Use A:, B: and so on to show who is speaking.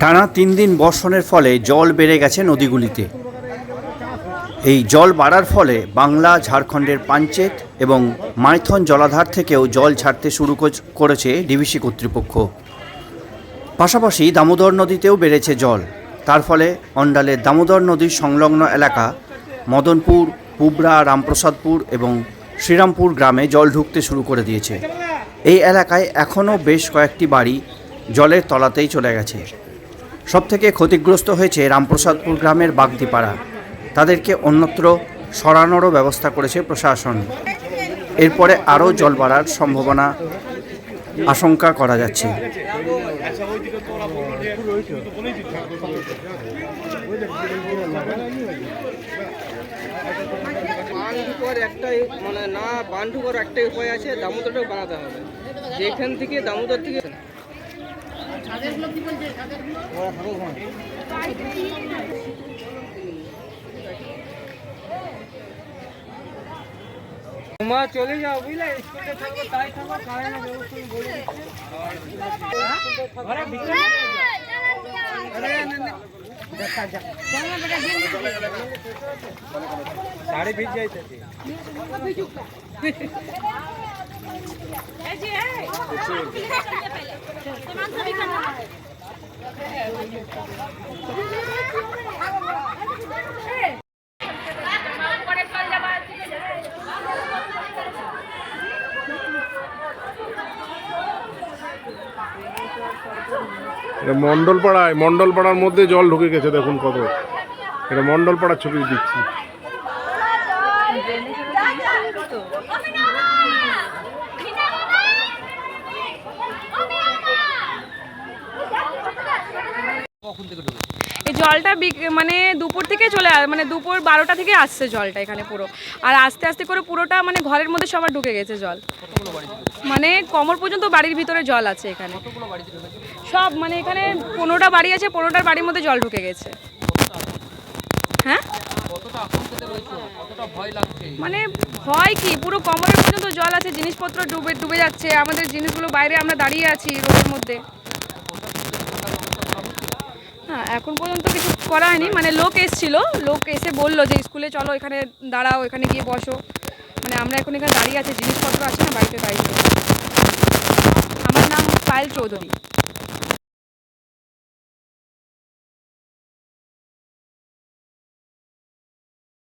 A: টানা তিন দিন বর্ষণের ফলে জল বেড়ে গেছে নদীগুলিতে। এই জল বাড়ার ফলে বাংলা, ঝাড়খণ্ডের পাঞ্চেত এবং মাইথন জলাধার থেকেও জল ছাড়তে শুরু করেছে ডিভিসি কর্তৃপক্ষ। পাশাপাশি দামোদর নদীতেও বেড়েছে জল। তার ফলে অন্ডালের দামোদর নদীর সংলগ্ন এলাকা মদনপুর, পুবরা, রামপ্রসাদপুর এবং শ্রীরামপুর গ্রামে জল ঢুকতে শুরু করে দিয়েছে। এই এলাকায় এখনও বেশ কয়েকটি বাড়ি জলের তলাতেই চলে গেছে। সবথেকে ক্ষতিগ্রস্ত হয়েছে রামপ্রসাদপুর গ্রামের বাগদিপাড়া। তাদেরকে অন্যত্র সরানোরও ব্যবস্থা করেছে প্রশাসন। এরপরে আরও জল বাড়ার সম্ভাবনা আশঙ্কা করা যাচ্ছে।
B: মানে না উপায় আছে, দামোদরটাও বানাতে হবে। যেখান থেকে দামোদর থেকে মা চলে যাও বুঝলে? স্কুলে থাকব তাই থাকব খায় না ব্যবস্থা বলে দিচ্ছি। ঘরে ভিতরে। শাড়ি ভিজ যাইতেছে।
C: এটা মন্ডলপাড়ায় মন্ডলপাড়ার মধ্যে জল ঢুকে গেছে দেখুন কত। এটা মন্ডলপাড়ার ছবি দিচ্ছি।
D: এই জলটা মানে দুপুর থেকে চলে মানে দুপুর বারোটা থেকে আসছে জলটা এখানে পুরো। আর আস্তে আস্তে করে পুরোটা মানে ঘরের মধ্যে সবার ঢুকে গেছে জল। মানে কমর পর্যন্ত বাড়ির ভিতরে জল আছে এখানে। সব মানে এখানে পনেরোটা বাড়ি আছে পনেরোটার বাড়ির মধ্যে জল ঢুকে গেছে। হ্যাঁ? মানে ভয় কি? পুরো কমরের পর্যন্ত জল আছে জিনিসপত্র ডুবে ডুবে যাচ্ছে। আমাদের জিনিসগুলো বাইরে আমরা দাঁড়িয়ে আছি রোদের মধ্যে। না এখন পর্যন্ত কিছু করা হয়নি। মানে লোক এসছিল, লোক এসে বলল যে, স্কুলে চলো, এখানে দাঁড়াও, এখানে গিয়ে বসো। মানে আমরা এখন এখানে দাঁড়িয়ে আছি, জিনিসপত্র আছে না, বাড়িতে দাঁড়িয়ে আমার নাম পায়েল চৌধুরী।